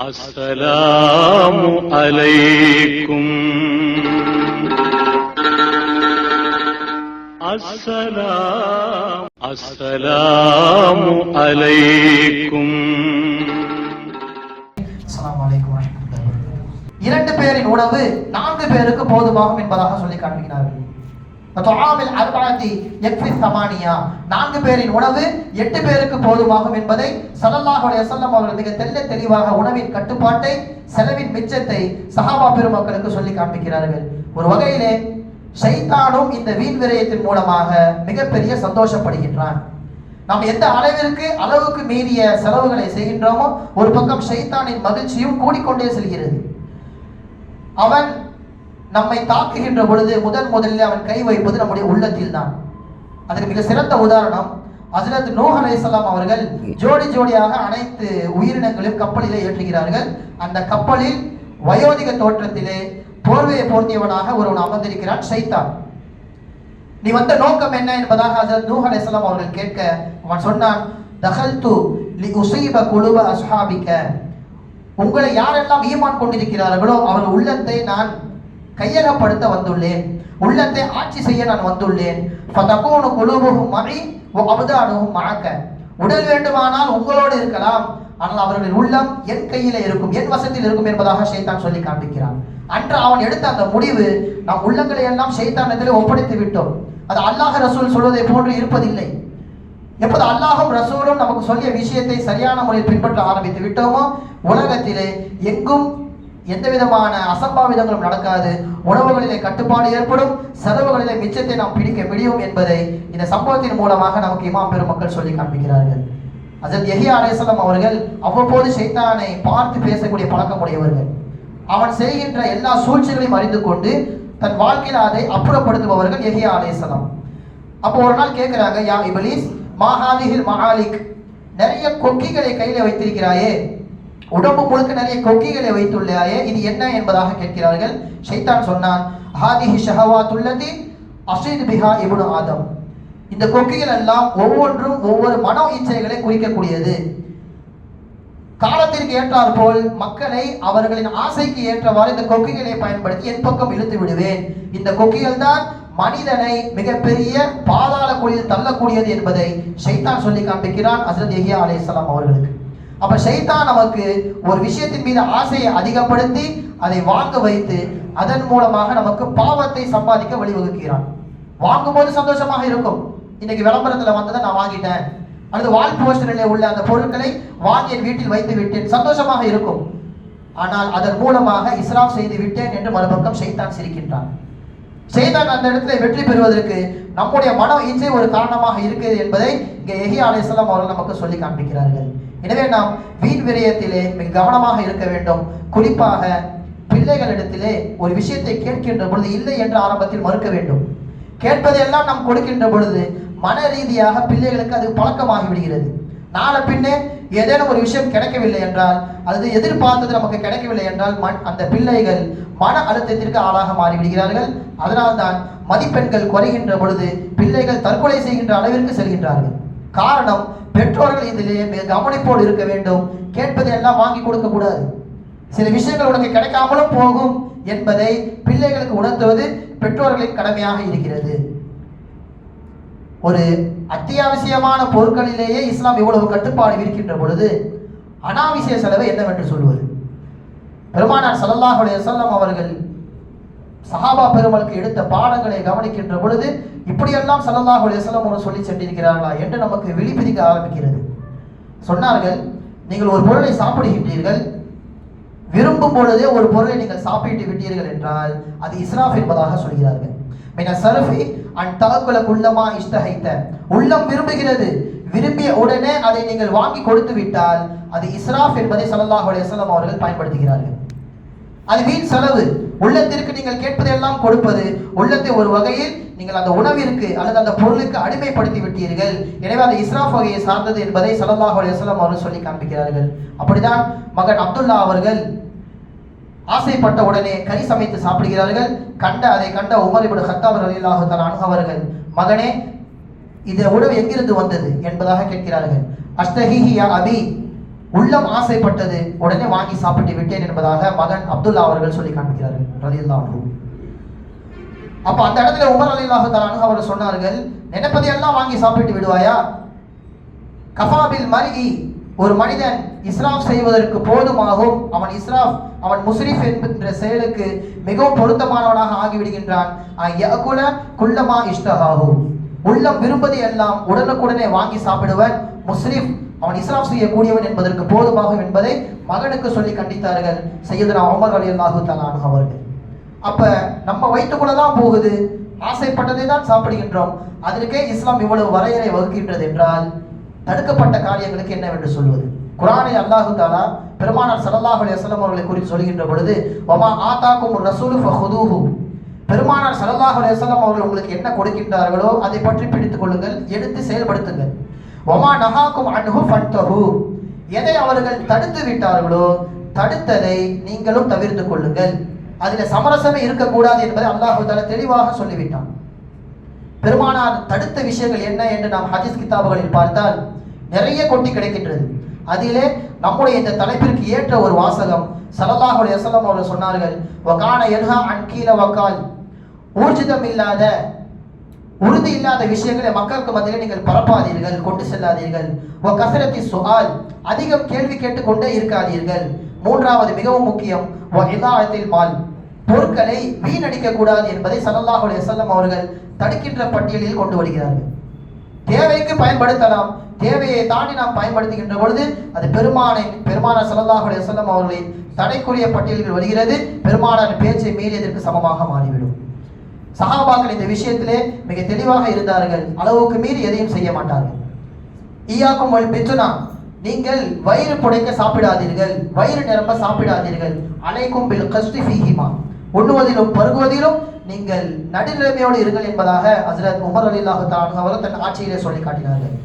السلام عليكم السلام السلام عليكم அஸ்ஸலாமு அலைக்கும் வரஹ்மத்துல்லாஹி வபரகாத்துஹு. இரண்டு பேரின் உணவு நான்கு பேருக்கு போதுமாகும் என்பதாக சொல்லி காண்பிக்கிறார்கள் தொழாமில் அர்பாத்தி யக்ஃபி சமானியா நான்கு பேரின் உணவு எட்டு பேருக்கு போதுமாகும் என்பதை ஸல்லல்லாஹு அலைஹி அவர்கள் மிக தெல்ல தெளிவாக உணவின் கட்டுப்பாட்டை செலவின் மிச்சத்தை சஹாபா பெருமக்களுக்கு சொல்லி காண்பிக்கிறார்கள். ஒரு வகையிலே ஷைத்தானும் இந்த வீண் விரயத்தின் மூலமாக மிகப்பெரிய சந்தோஷப்படுகின்றான். நாம் எந்த அளவிற்கு அளவுக்கு மீறிய செலவுகளை செய்கின்றோமோ ஒரு பக்கம் ஷைத்தானின் மகிழ்ச்சியும் கூடிக்கொண்டே செல்கிறது. அவன் நம்மை தாக்குகின்ற பொழுது முதன் முதலில் அவன் கை வைப்பது நம்முடைய உள்ளத்தில் தான் அதற்கு மிக சிறந்த உதாரணம் ஹஜரத் நூஹ் அலைஹிஸ்ஸலாம் அவர்கள் ஜோடி ஜோடியாக அனைத்து உயிரினங்களையும் கப்பலிலே ஏற்றுகிறார்கள். அந்த கப்பலில் வயோதிக தோற்றத்திலே போர்வையை போர்த்தியவனாக ஒருவன் அமர்ந்திருக்கிறான் சைத்தான். நீ வந்த நோக்கம் என்ன என்பதாக ஹசரத் நூஹ் அலைஹிஸ்ஸலாம் அவர்கள் கேட்க அவன் சொன்னான் தகல்து லி உசீப குலுப அஸ்ஹாபிக்க உங்களை யாரெல்லாம் ஈமான் கொண்டிருக்கிறார்களோ அவர்கள் உள்ளத்தை நான் கையகப்படுத்த வந்துள்ளேன். உள்ளத்தை ஆட்சி செய்ய நான் வந்துள்ளேன். ஃபதகூனு குலூபுஹும் மஇ வ அப்தானுஹும் உடல் வேண்டுமானால் உங்களோடு இருக்கலாம். ஆனால் அவர்களின் உள்ளம் என் கையில இருக்கும் என் வசத்தில் இருக்கும் என்பதாக ஷைத்தான் சொல்லி காண்பிக்கிறான். அன்று அவன் எடுத்த அந்த முடிவு நம் உள்ளங்களை எல்லாம் சைத்தானத்திலே ஒப்படைத்து விட்டோம். அது அல்லாஹ் ரசூல் சொல்வதை போன்று இருப்பதில்லை. எப்போது அல்லாஹும் ரசூலும் நமக்கு சொல்லிய விஷயத்தை சரியான முறையில் பின்பற்ற ஆரம்பித்து விட்டோமோ உலகத்திலே எங்கும் எந்த விதமான அசம்பாவிதங்களும் நடக்காது. உணவுகளிலே கட்டுப்பாடு ஏற்படும். செலவுகளிலே மிச்சத்தை நாம் பிடிக்க முடியும் என்பதை இந்த சம்பவத்தின் மூலமாக நமக்கு இமாம் பெருமக்கள் சொல்லி காண்பிக்கிறார்கள். அசத் எஹியா அலேசலம் அவர்கள் அவ்வப்போது சைத்தானை பார்த்து பேசக்கூடிய பழக்கமுடையவர்கள். அவன் செய்கின்ற எல்லா சூழ்ச்சிகளையும் அறிந்து கொண்டு தன் வாழ்க்கையில் அதை அப்புறப்படுத்துபவர்கள் எஹியா அலேசலம் அப்போ ஒரு நாள் கேட்குறாங்க யா இபலீஸ் மகாலிகில் மஹாலிக் நிறைய கொக்கிகளை கையில வைத்திருக்கிறாயே உடம்பு முழுக்க நிறைய கொக்கிகளை வைத்துள்ளாயே இது என்ன என்பதாக கேட்கிறார்கள். ஷைத்தான் சொன்னான் ஹாதிஹி ஷஹவாத்துல்லதி அசீத் பிஹா இவனு ஆதம். இந்த கொக்கிகள் எல்லாம் ஒவ்வொன்றும் ஒவ்வொரு மனோ இச்சைகளை குறிக்கக்கூடியது. காலத்திற்கு ஏற்றார் போல் மக்களை அவர்களின் ஆசைக்கு ஏற்றவாறு இந்த கொக்கிகளை பயன்படுத்தி என் பக்கம் இழுத்து விடுவேன். இந்த கொக்கிகள் தான் மனிதனை மிகப்பெரிய பாதாள குழியில் தள்ளக்கூடியது என்பதை ஷைத்தான் சொல்லி காண்பிக்கிறான் அசரத் எஹியா அலைஹிஸ்ஸலாம் அவர்களுக்கு. அப்ப சைத்தான் நமக்கு ஒரு விஷயத்தின் மீது ஆசையை அதிகப்படுத்தி அதை வாங்க வைத்து அதன் மூலமாக நமக்கு பாவத்தை சம்பாதிக்க வழிவகுக்கிறான். வாங்கும்போது சந்தோஷமாக இருக்கும். இன்னைக்கு விளம்பரத்துல வந்ததை நான் வாங்கிட்டேன். அல்லது வால் போஸ்டரிலே உள்ள அந்த பொருட்களை வாங்கி என் வீட்டில் வைத்து விட்டேன். சந்தோஷமாக இருக்கும். ஆனால் அதன் மூலமாக இஸ்ராப் செய்து விட்டேன் என்று மறுபக்கம் ஷைத்தான் சிரிக்கின்றான். செய்தான் அந்த இடத்துல வெற்றி பெறுவதற்கு நம்முடைய மன இச்சை ஒரு காரணமாக இருக்கிறது என்பதை இங்கே எஹி அலையம் அவர்கள் நமக்கு சொல்லி காண்பிக்கிறார்கள். எனவே நாம் வீண் விரயத்திலே மிக கவனமாக இருக்க வேண்டும். குறிப்பாக பிள்ளைகளிடத்திலே ஒரு விஷயத்தை கேட்கின்ற பொழுது இல்லை என்று ஆரம்பத்தில் மறுக்க வேண்டும். கேட்பதையெல்லாம் நாம் கொடுக்கின்ற பொழுது மன ரீதியாக பிள்ளைகளுக்கு அது பழக்கமாகி விடுகிறது நாளை பின்னே ஏதேனும் ஒரு விஷயம் கிடைக்கவில்லை என்றால் அது எதிர்பார்த்தது நமக்கு கிடைக்கவில்லை என்றால் மண் அந்த பிள்ளைகள் மன அழுத்தத்திற்கு ஆளாக மாறிவிடுகிறார்கள். அதனால்தான் மதிப்பெண்கள் குறைகின்ற பொழுது பிள்ளைகள் தற்கொலை செய்கின்ற அளவிற்கு செல்கின்றார்கள். காரணம் பெற்றோர்கள் இதிலே மிக கவனிப்போடு இருக்க வேண்டும். கேட்பதை எல்லாம் வாங்கி கொடுக்க கூடாது. சில விஷயங்கள் உனக்கு கிடைக்காமலும் போகும் என்பதை பிள்ளைகளுக்கு உணர்த்துவது பெற்றோர்களின் கடமையாக இருக்கிறது. ஒரு அத்தியாவசியமான பொருட்களிலேயே இஸ்லாம் இவ்வளவு கட்டுப்பாடு இருக்கின்ற பொழுது அனாவசிய செலவு என்னவென்று சொல்வது? பெருமானார் ஸல்லல்லாஹு அலைஹி அவர்கள் சஹாபா பெருமளுக்கு எடுத்த பாடங்களை கவனிக்கின்ற பொழுது இப்படியெல்லாம் ஸல்லல்லாஹு அலைஹி வஸல்லம் அவர்கள் சொல்லி சென்றிருக்கிறார்களா என்று நமக்கு விழிப்பிரிக்க ஆரம்பிக்கிறது. சொன்னார்கள் நீங்கள் ஒரு பொருளை சாப்பிடுகின்றீர்கள். விரும்பும் பொழுதே ஒரு பொருளை நீங்கள் சாப்பிட்டு விட்டீர்கள் என்றால் அது இஸ்ராஃப் என்பதாக சொல்கிறார்கள். மின சரஃபி அன் தகக்குல குள்ளமா இஷ்டஹைத்த உள்ளம் விரும்புகிறது. விரும்பிய உடனே அதை நீங்கள் வாங்கி கொடுத்து விட்டால் அது இஸ்ராஃப் என்பதை சல்லாஹ் அலிஸ்லாம் அவர்கள் பயன்படுத்துகிறார்கள். அது வீண் செலவு. உள்ளத்திற்கு நீங்கள் கேட்பதெல்லாம் கொடுப்பது உள்ளத்தை ஒரு வகையில் நீங்கள் அந்த உணவிற்கு அல்லது அந்த பொருளுக்கு அடிமைப்படுத்தி விட்டீர்கள். எனவே அந்த இஸ்ராஃப் வகையை சார்ந்தது என்பதை ஸல்லல்லாஹு அலுவலம் அவர்கள் சொல்லி காண்பிக்கிறார்கள். அப்படிதான் மகன் அப்துல்லா அவர்கள் ஆசைப்பட்ட உடனே கறி சமைத்து சாப்பிடுகிறார்கள். கண்ட அதை கண்ட உமர் இப்படி கத்தாப் ரலியல்லாஹு தஆலா அவர்கள் மகனே இந்த உணவு எங்கிருந்து வந்தது? என்பதாக கேட்கிறார்கள். அஸ்தஹிஹி அபி உள்ளம் ஆசைப்பட்டது உடனே வாங்கி சாப்பிட்டு விட்டேன் என்பதாக மகன் அப்துல்லா அவர்கள் சொல்லி காண்பிக்கிறார்கள் ரலியல்லாஹு அப்ப அந்த இடத்துல உமர் அலில்லாஹு தலானு அவர் சொன்னார்கள் நினைப்பதையெல்லாம் வாங்கி சாப்பிட்டு விடுவாயா? கஃபாபில் மருகி ஒரு மனிதன் இஸ்ராஃப் செய்வதற்கு போதுமாகும் அவன் இஸ்ராஃப் அவன் முஸ்ரிஃப் என்கின்ற செயலுக்கு மிகவும் பொருத்தமானவனாக ஆகிவிடுகின்றான். குள்ளமா குல்லமா உள்ளம் விரும்பதை எல்லாம் உடனுக்குடனே வாங்கி சாப்பிடுவன் முஸ்ரிஃப் அவன் இஸ்லாம் செய்யக்கூடியவன் என்பதற்கு போதுமாகும் என்பதை மகனுக்கு சொல்லி கண்டித்தார்கள் சையதுனா உமர் அலி அல்லாஹு தலானு அவர்கள். அப்ப நம்ம வயிற்றுக்குள்ள தான் போகுது. ஆசைப்பட்டதை தான் சாப்பிடுகின்றோம். அதற்கே இஸ்லாம் இவ்வளவு வரையறை வகுக்கின்றது என்றால் தடுக்கப்பட்ட காரியங்களுக்கு என்னவென்று சொல்வது? குரானை அல்லாஹு தாலா பெருமானார் சல்லாஹ் அலைஹி அவர்களை குறித்து சொல்கின்ற பொழுது ஒமா ஆதாக்கும் ரசூலு ஃபஹுதூஹு. பெருமானார் சல்லாஹ் அலைஹி அவர்கள் உங்களுக்கு என்ன கொடுக்கின்றார்களோ அதை பற்றி பிடித்துக் கொள்ளுங்கள் எடுத்து செயல்படுத்துங்கள். ஒமா நகாக்கும் அன்ஹு ஃபன்தஹு. எதை அவர்கள் தடுத்து விட்டார்களோ தடுத்ததை நீங்களும் தவிர்த்து கொள்ளுங்கள். அதில் சமரசமே இருக்கக்கூடாது என்பதை அல்லாஹு தலை தெளிவாக சொல்லிவிட்டான். பெருமானார் தடுத்த விஷயங்கள் என்ன என்று நாம் ஹதீஸ் கிதாபுகளில் பார்த்தால் நிறைய கொட்டி கிடைக்கின்றது. அதிலே நம்முடைய இந்த தலைப்பிற்கு ஏற்ற ஒரு வாசகம் ஸல்லல்லாஹு அலைஹி அவர்கள் சொன்னார்கள் வகான யன்ஹா அன்கீல வக்கால் வகால். ஊர்ஜிதம் இல்லாத உறுதி இல்லாத விஷயங்களை மக்களுக்கு மத்தியில் நீங்கள் பரப்பாதீர்கள் கொண்டு செல்லாதீர்கள். வ கசரத்தி சுஆல் அதிகம் கேள்வி கேட்டுக்கொண்டே இருக்காதீர்கள். மூன்றாவது மிகவும் முக்கியம் வ இதாயத்தில் மால். பொருட்களை வீணடிக்க கூடாது என்பதை ஸல்லல்லாஹு செல்லம் அவர்கள் தடுக்கின்ற பட்டியலில் கொண்டு வருகிறார்கள். தேவைக்கு பயன்படுத்தலாம். தேவையை தாண்டி நாம் பயன்படுத்துகின்ற பொழுது அது பெருமானை பெருமானார் ஸல்லல்லாஹு செல்லம் அவர்களின் தடைக்குரிய பட்டியலில் வருகிறது. பெருமானார் பேச்சை மீறியதற்கு சமமாக மாறிவிடும். சஹாபாக்கள் இந்த விஷயத்திலே மிக தெளிவாக இருந்தார்கள். அளவுக்கு மீறி எதையும் செய்ய மாட்டார்கள். ஈயாக்கும் வல் நீங்கள் வயிறு புடைக்க சாப்பிடாதீர்கள் வயிறு நிரம்ப சாப்பிடாதீர்கள். அலைக்கும் பில் கஸ்தி ஃபீஹிமா உண்ணுவதிலும் பருகுவதிலும் நீங்கள் நடுநிலைமையோடு இருங்கள் என்பதாக ஹசரத் உமர் அலில்லாஹு தாலு அவர் தன் ஆட்சியிலே சொல்லி காட்டினார்கள்.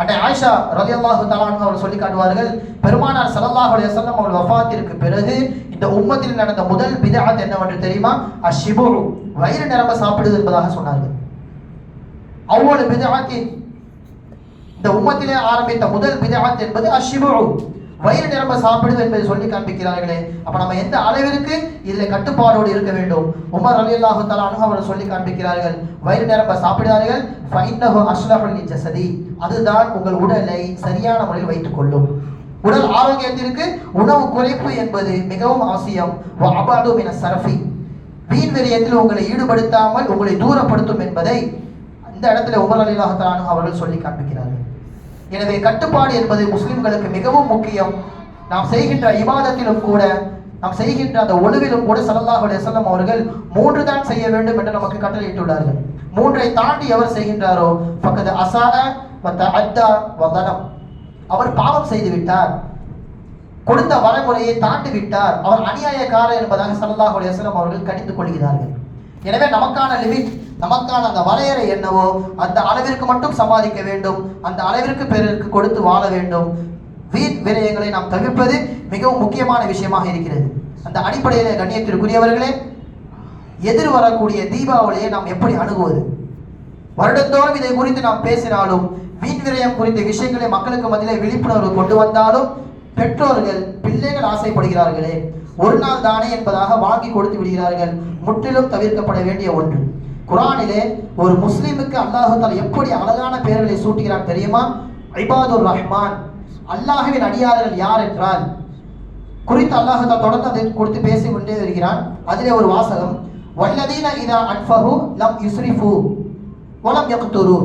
அன்னை ஆயிஷா ரலியல்லாஹு தஆலா அவர் சொல்லி காட்டுவார்கள் பெருமானார் ஸல்லல்லாஹு அலி வஸல்லம் அவர்கள் வஃபாத்திற்கு பிறகு இந்த உம்மத்தில் நடந்த முதல் பிதாத் என்னவென்று தெரியுமா? அஷிபுரு வயிறு நிரம்ப சாப்பிடுது என்பதாக சொன்னார்கள். அவ்வளவு பிதாத்தின் இந்த உம்மத்திலே ஆரம்பித்த முதல் பிதாத் என்பது அஷிபுரு வயிறு நிரம்ப சாப்பிடுது என்பதை சொல்லி காண்பிக்கிறார்களே. அப்ப நம்ம எந்த அளவிற்கு இதில் கட்டுப்பாடோடு இருக்க வேண்டும். உமர் அலி அல்லாஹு தலானு அவர் சொல்லி காண்பிக்கிறார்கள். வயிறு நிரம்ப சாப்பிடுகிறார்கள். ஃபைன்னஹு அஸ்லஹுல் ஜஸதி அதுதான் உங்கள் உடலை சரியான முறையில் வைத்துக் கொள்ளும். உடல் ஆரோக்கியத்திற்கு உணவு குறைப்பு என்பது மிகவும் அவசியம். வ என சரஃபி. வீண் விரயத்தில் உங்களை ஈடுபடுத்தாமல் உங்களை தூரப்படுத்தும் என்பதை இந்த இடத்துல உமர் அலிலாஹு அவர்கள் சொல்லி காண்பிக்கிறார்கள். எனவே கட்டுப்பாடு என்பது முஸ்லிம்களுக்கு மிகவும் முக்கியம். நாம் செய்கின்ற இவாதத்திலும் கூட நாம் செய்கின்ற அந்த ஒழுவிலும் கூட சல்லாஹுடைய செல்லம் அவர்கள் மூன்று தான் செய்ய வேண்டும் என்று நமக்கு கட்டளையிட்டுள்ளார்கள். மூன்றை தாண்டி எவர் செய்கின்றாரோ? பக்கத்து அசாத மத்த அத்தா வதனம் அவர் பாவம் செய்து விட்டார். கொடுத்த வரைமுறையை தாண்டி விட்டார். அவர் அநியாயக்காரர் என்பதாக ஸல்லல்லாஹு அலைஹி அவர்கள் கடிந்து கொள்கிறார்கள். எனவே நமக்கான லிமிட் நமக்கான அந்த வரையறை என்னவோ அந்த அளவிற்கு மட்டும் சம்பாதிக்க வேண்டும். அந்த அளவிற்கு பிறருக்கு கொடுத்து வாழ வேண்டும். வீண் விரயங்களை நாம் தவிர்ப்பது மிகவும் முக்கியமான விஷயமாக இருக்கிறது. அந்த அடிப்படையில் கண்ணியத்திற்குரியவர்களே எதிர் வரக்கூடிய தீபாவளியை நாம் எப்படி அணுகுவது? வருடந்தோறும் இதை குறித்து நாம் பேசினாலும் வீண் விரயம் குறித்த விஷயங்களை மக்களுக்கு மத்தியிலே விழிப்புணர்வு கொண்டு வந்தாலும் பெற்றோர்கள் பிள்ளைகள் ஆசைப்படுகிறார்களே ஒரு நாள் தானே என்பதாக வாங்கி கொடுத்து விடுகிறார்கள். முற்றிலும் தவிர்க்கப்பட வேண்டிய ஒன்று. குரானிலே ஒரு முஸ்லீமுக்கு அல்லாஹு எப்படி அழகான பெயர்களை சூட்டுகிறான் தெரியுமா? ஐபாதுர் ரஹ்மான். அல்லாஹுவின் அடியார்கள் யார் என்றால் குறித்து அல்லாஹ் தொடர்ந்து அதை கொடுத்து பேசிக் கொண்டே வருகிறான். அதிலே ஒரு வாசகம் வல்லதீன இதா அன்ஃபஹு லம் யுஸ்ரிஃபு வலம் யக்துரு.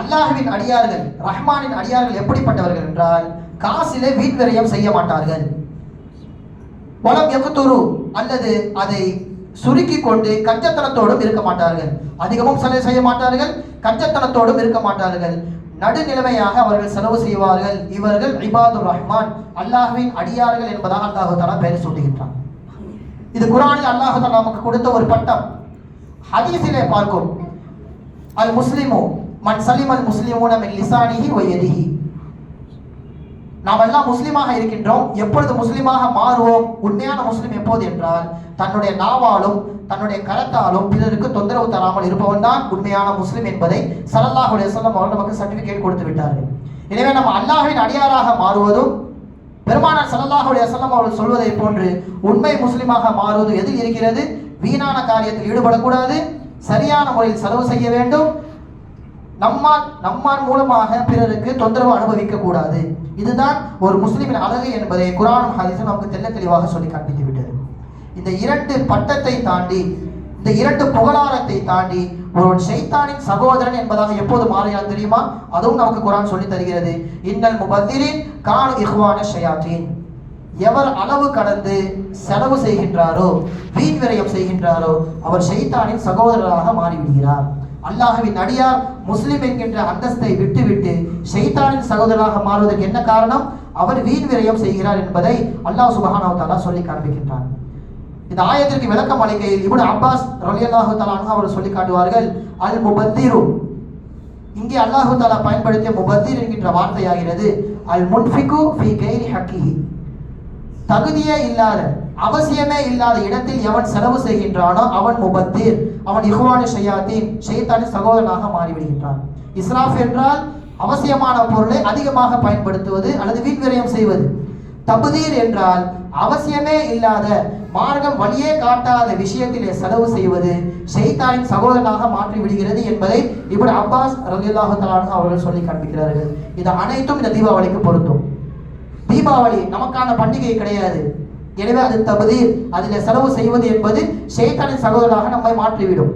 அல்லாஹுவின் அடியார்கள் ரஹ்மானின் அடியார்கள் எப்படிப்பட்டவர்கள் என்றால் காசிலே வீண் விரயம் செய்ய மாட்டார்கள். வலம் எகுத்துரு அல்லது அதை சுருக்கி கொண்டு கஞ்சத்தனத்தோடும் இருக்க மாட்டார்கள். அதிகமும் செலவு செய்ய மாட்டார்கள் கஞ்சத்தனத்தோடும் இருக்க மாட்டார்கள். நடுநிலைமையாக அவர்கள் செலவு செய்வார்கள். இவர்கள் இபாதுர் ரஹ்மான் அல்லாஹ்வின் அடியார்கள் என்பதாக அல்லாஹு தஆலா பெயர் சூட்டுகின்றான். இது குரானில் அல்லாஹு தஆலா நமக்கு கொடுத்த ஒரு பட்டம். ஹதீஸிலே பார்க்கும். அது முஸ்லீமோ மன் சலிம் அல் முஸ்லிமூன மின் லிசானிஹி வ நாம் எல்லாம் முஸ்லிமாக இருக்கின்றோம். எப்பொழுது முஸ்லிமாக மாறுவோம்? உண்மையான முஸ்லிம் எப்போது என்றால் தன்னுடைய நாவாலும் தன்னுடைய கரத்தாலும் பிறருக்கு தொந்தரவு தராமல் இருப்பவன் தான் உண்மையான முஸ்லிம் என்பதை சரல்லாஹுடைய சொல்லம் வஸல்லம் அவர்கள் நமக்கு சர்டிபிகேட் கொடுத்து விட்டார்கள். எனவே நம்ம அல்லாஹின் அடியாராக மாறுவதும் பெருமானார் ஸல்லல்லாஹு சொல்லம் அவர்கள் சொல்வதை போன்று உண்மை முஸ்லிமாக மாறுவது எதில் இருக்கிறது? வீணான காரியத்தில் ஈடுபடக்கூடாது. சரியான முறையில் செலவு செய்ய வேண்டும். நம்மால் நம்மால் மூலமாக பிறருக்கு தொந்தரவு அனுபவிக்க கூடாது இதுதான் ஒரு முஸ்லிமின் அழகு என்பதை குரானும் ஹரிசும் நமக்கு தெல்ல தெளிவாக சொல்லி காண்பித்து விட்டது. இந்த இரண்டு பட்டத்தை தாண்டி இந்த இரண்டு புகழாரத்தை தாண்டி ஒருவன் ஷைத்தானின் சகோதரன் என்பதாக எப்போது மாறினான் தெரியுமா? அதுவும் நமக்கு குரான் சொல்லி தருகிறது. இன்னல் முபத்திரின் கான் இஹ்வான ஷயாத்தின். எவர் அளவு கடந்து செலவு செய்கின்றாரோ வீண் விரயம் செய்கின்றாரோ அவர் ஷைத்தானின் சகோதரராக மாறிவிடுகிறார். அல்லாஹவின் அடியார் முஸ்லிம் என்கின்ற அந்தஸ்தை விட்டுவிட்டு ஷைத்தானின் சகோதரராக மாறுவதற்கு என்ன காரணம்? அவர் வீண் விரயம் செய்கிறார் என்பதை அல்லாஹ் சுபஹானஹு தாலா சொல்லி காண்பிக்கின்றார் இந்த ஆயத்திற்கு விளக்கம் அளிக்கையில் இவன் அப்பாஸ் ரலியல்லாஹு தஆலா அவர் சொல்லி காட்டுவார்கள் அல் முபத்திரு இங்கே அல்லாஹு தாலா பயன்படுத்திய முபத்திர் என்கின்ற வார்த்தையாகிறது அல் முன்ஃபிகு ஃபி கைரி ஹக்கி தகுதியே இல்லாத அவசியமே இல்லாத இடத்தில் எவன் செலவு செய்கின்றானோ அவன் முபத்தீர். அவன் இஹ்வானு ஷையாத்தீன் ஷைத்தானின் சகோதரனாக மாறிவிடுகின்றான். இஸ்ராஃப் என்றால் அவசியமான பொருளை அதிகமாக பயன்படுத்துவது அல்லது வீண் விரயம் செய்வது. தபுதீர் என்றால் அவசியமே இல்லாத மார்க்கம் வழியே காட்டாத விஷயத்திலே செலவு செய்வது ஷெய்தானின் சகோதரனாக மாற்றி விடுகிறது என்பதை இப்படி அப்பாஸ் ரலியல்லாஹு அவர்கள் சொல்லி காண்பிக்கிறார்கள். இது அனைத்தும் இந்த தீபாவளிக்கு பொருந்தும். தீபாவளி நமக்கான பண்டிகை கிடையாது. எனவே அது தகுதீர் அதில் செலவு செய்வது என்பது ஷைத்தானின் சகோதராக நம்மை மாற்றிவிடும்.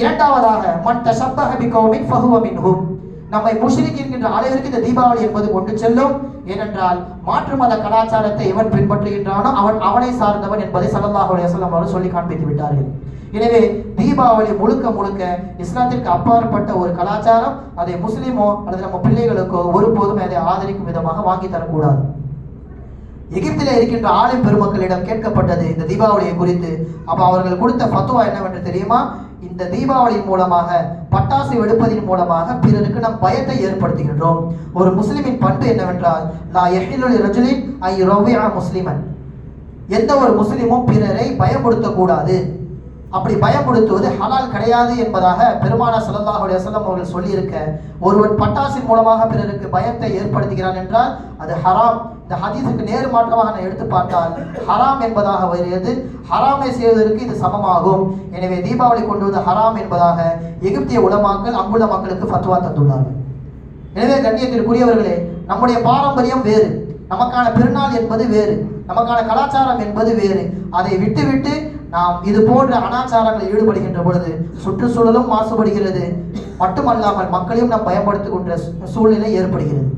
இரண்டாவதாக மண் தஷப்பஹ பிகௌமின் பகுவமின் ஹோம் நம்மை முஷ்ரிக் என்கின்ற அளவிற்கு இந்த தீபாவளி என்பது கொண்டு செல்லும். ஏனென்றால் மாற்று மத கலாச்சாரத்தை எவன் பின்பற்றுகின்றானோ அவன் அவனை சார்ந்தவன் என்பதை ஸல்லல்லாஹு அலைஹி வஸல்லம் அவர்கள் சொல்லி காண்பித்து விட்டார்கள். எனவே தீபாவளி முழுக்க முழுக்க இஸ்லாத்திற்கு அப்பாற்பட்ட ஒரு கலாச்சாரம் அதை முஸ்லீமோ அல்லது நம்ம பிள்ளைகளுக்கோ ஒருபோதும் அதை ஆதரிக்கும் விதமாக வாங்கி தரக்கூடாது. எகிப்திலே இருக்கின்ற ஆலிம் பெருமக்களிடம் கேட்கப்பட்டது இந்த தீபாவளியை குறித்து. அப்ப அவர்கள் கொடுத்த ஃபத்துவா என்னவென்று தெரியுமா? இந்த தீபாவளியின் மூலமாக பட்டாசு வெடிப்பதின் மூலமாக பிறருக்கு நம் பயத்தை ஏற்படுத்துகின்றோம். ஒரு முஸ்லிமின் பண்பு என்னவென்றால் நான் எஹிலுல் ரஜுலின் ஐ ரவ்யா முஸ்லிமன். எந்த ஒரு முஸ்லிமும் பிறரை பயப்படுத்தக்கூடாது அப்படி பயப்படுத்துவது ஹலால் கிடையாது என்பதாக பெருமானா ஸல்லல்லாஹு அலைஹி அவர்கள் சொல்லியிருக்க ஒருவன் பட்டாசின் மூலமாக பிறருக்கு பயத்தை ஏற்படுத்துகிறான் என்றால் அது ஹராம். இந்த ஹதீஸுக்கு நேர் மாற்றமாக நான் எடுத்து பார்த்தால் ஹராம் என்பதாக வருகிறது. ஹராமை செய்வதற்கு இது சமமாகும். எனவே தீபாவளி கொண்டு வந்து ஹராம் என்பதாக எகிப்திய உலமாக்கள் அங்குள்ள மக்களுக்கு ஃபத்வா தந்துள்ளார்கள். எனவே கண்ணியத்திற்குரியவர்களே நம்முடைய பாரம்பரியம் வேறு. நமக்கான பெருநாள் என்பது வேறு. நமக்கான கலாச்சாரம் என்பது வேறு. அதை விட்டுவிட்டு நாம் இது போன்ற அனாச்சாரங்களில் ஈடுபடுகின்ற பொழுது சுற்றுச்சூழலும் மாசுபடுகிறது. மட்டுமல்லாமல் மக்களையும் நாம் பயன்படுத்துகின்ற சூ- சூழ்நிலை ஏற்படுகிறது.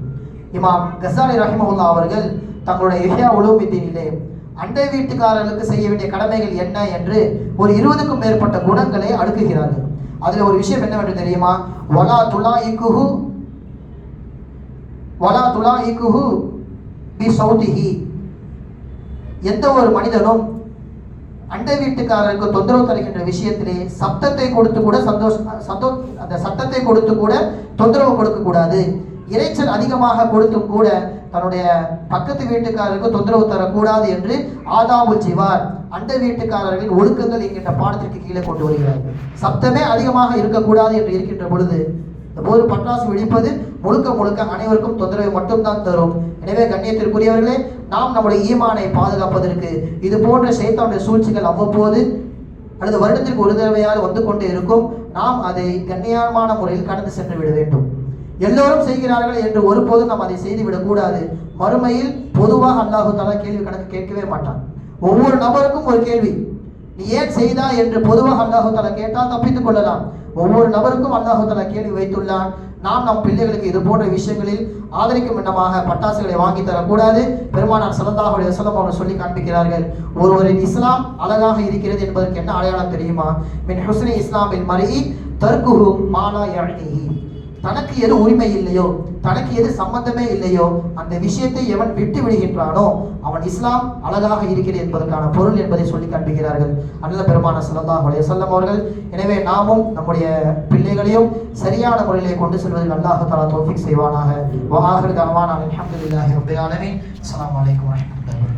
இமாம் கசாலி ரஹிமஹுல்லா அவர்கள் தங்களுடைய இஹ்யா உலூமித்தீனிலே அண்டை வீட்டுக்காரர்களுக்கு செய்ய வேண்டிய கடமைகள் என்ன என்று ஒரு இருபதுக்கும் மேற்பட்ட குணங்களை அடுக்குகிறார்கள். அதுல ஒரு விஷயம் என்னவென்று தெரியுமா? வலா துலா இக்குஹு வலா துலா இக்குஹு பி சௌதிஹி. எந்த ஒரு மனிதனும் அண்டை வீட்டுக்காரருக்கு தொந்தரவு தருகின்ற விஷயத்திலே சப்தத்தை கொடுத்து கூட சந்தோஷம் சந்தோ அந்த சத்தத்தை கொடுத்து கூட தொந்தரவு கொடுக்க கூடாது. அதிகமாக கொடுத்தும் கூட தன்னுடைய பக்கத்து வீட்டுக்காரருக்கு தொந்தரவு தரக்கூடாது என்று ஆதாபுல் ஜிவார் அண்டை வீட்டுக்காரர்களின் ஒழுக்கங்கள் என்கின்ற பாடத்திற்கு கீழே கொண்டு வருகிறார்கள் சப்தமே அதிகமாக இருக்கக்கூடாது என்று இருக்கின்ற பொழுது போது பட்டாசு வெடிப்பது முழுக்க முழுக்க அனைவருக்கும் தொந்தரவை மட்டும்தான் தரும். எனவே கண்ணியத்திற்குரியவர்களே நாம் நம்முடைய ஈமானை பாதுகாப்பதற்கு இது போன்ற சைத்தானுடைய சூழ்ச்சிகள் அவ்வப்போது அல்லது வருடத்திற்கு ஒரு தடவையாவது வந்து கொண்டே இருக்கும். நாம் அதை கண்ணியமான முறையில் கடந்து சென்று விட வேண்டும். எல்லோரும் செய்கிறார்கள் என்று ஒருபோதும் நாம் அதை செய்து விடக்கூடாது மறுமையில் பொதுவாக அல்லாஹு தலா கேள்வி கணக்கு கேட்கவே மாட்டான். ஒவ்வொரு நபருக்கும் ஒரு கேள்வி. நீ ஏன் செய்தா என்று பொதுவாக அல்லாஹு தஆலா கேட்டால் தப்பித்துக் கொள்ளலாம். ஒவ்வொரு நபருக்கும் அல்லாஹு தலா கேள்வி வைத்துள்ளான். நாம் நம் பிள்ளைகளுக்கு இது போன்ற விஷயங்களில் ஆதரிக்கும் எண்ணமாக பட்டாசுகளை வாங்கி தரக்கூடாது. பெருமானார் ஸல்லல்லாஹு சொல்லம் அவர்கள் சொல்லி காண்பிக்கிறார்கள் ஒருவரின் இஸ்லாம் அழகாக இருக்கிறது என்பதற்கு என்ன அடையாளம் தெரியுமா? மின் ஹுஸ்னி இஸ்லாமின் மறை தர்குஹு மாலா யஅனிஹி. தனக்கு எது உரிமை இல்லையோ தனக்கு எது சம்பந்தமே இல்லையோ அந்த விஷயத்தை எவன் விட்டு விடுகின்றானோ அவன் இஸ்லாம் அழகாக இருக்கிறது என்பதற்கான பொருள் என்பதை சொல்லி காண்பிக்கிறார்கள் அண்ணல பெருமான ஸல்லல்லாஹு அலைஹி அவர்கள் எனவே நாமும் நம்முடைய பிள்ளைகளையும் சரியான முறையிலே கொண்டு செல்வதில் அல்லாஹ் தலா தோஃபிக் செய்வானாக. வஆஹிரு தஅவானா அலமதுல்லாஹி ரப்பில் ஆலமீன். அஸ்ஸலாமு அலைக்கும்